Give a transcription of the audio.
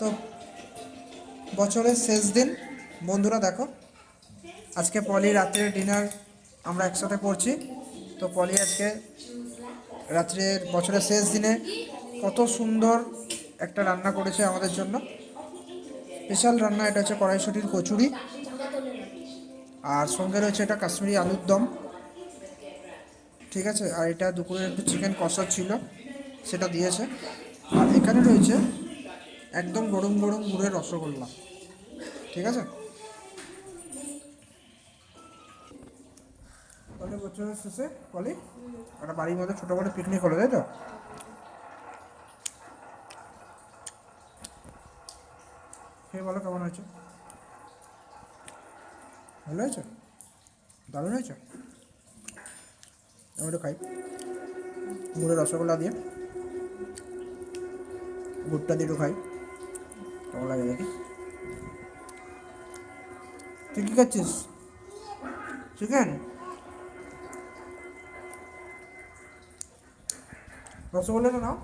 তো বছরের শেষ দিন। বন্ধুরা দেখো, আজকে পলি রাত্রের ডিনার আমরা একসাথে করছি। তো পলি আজকে রাত্রের বছরের শেষ দিনে কত সুন্দর একটা রান্না করেছে আমাদের জন্য। স্পেশাল রান্না, এটা হচ্ছে কড়াইশুটির কচুরি। আর সঙ্গে রয়েছে এটা কাশ্মীরি আলুর দম। ঠিক আছে? আর এটা দুপুরের একটু চিকেন কষা ছিল, সেটা দিয়েছে। আর এখানে রয়েছে একদম গরম গরম গুড়ের রসগোল্লা। ঠিক আছে? তাহলে বছরের শেষে বলি একটা বাড়ির মধ্যে ছোটো করে পিকনিক হলো, তাই তো? খেয়ে বলো কেমন হয়েছে? ভালো হয়েছে? দারুণ হয়েছে? আমি একটু খাই। গুড়ের রসগোল্লা দিয়ে। গুড়টা দিয়ে একটু খাই। কেমন লাগে দেখি? তুই কী খাচ্ছিস? চিকেন? রসগোল্লাটা নাও।